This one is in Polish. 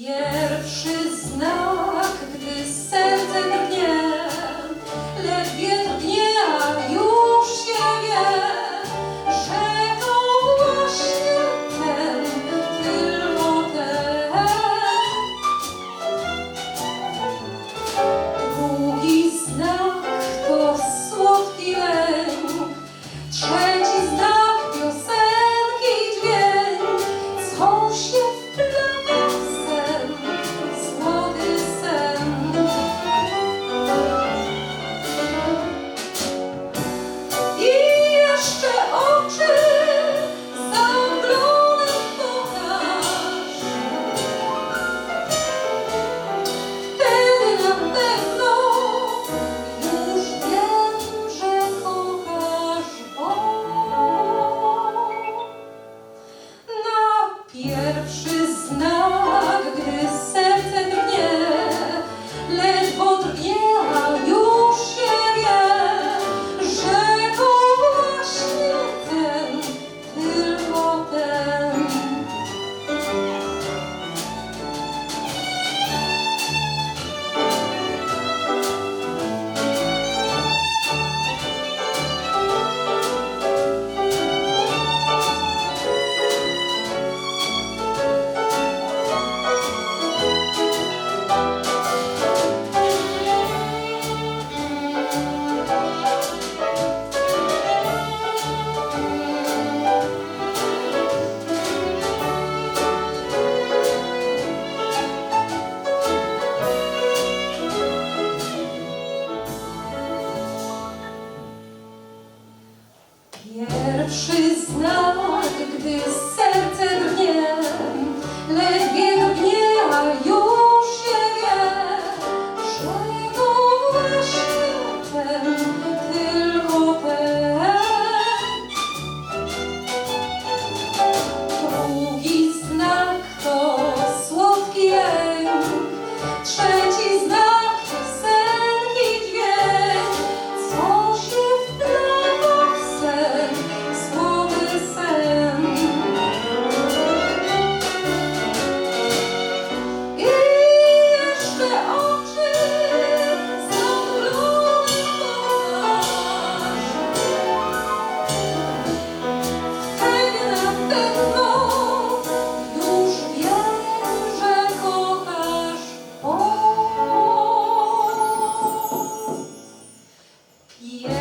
Pierwszy znak, gdy serce drgnie. pierwszy Pierwszy znak, gdy serce Yeah.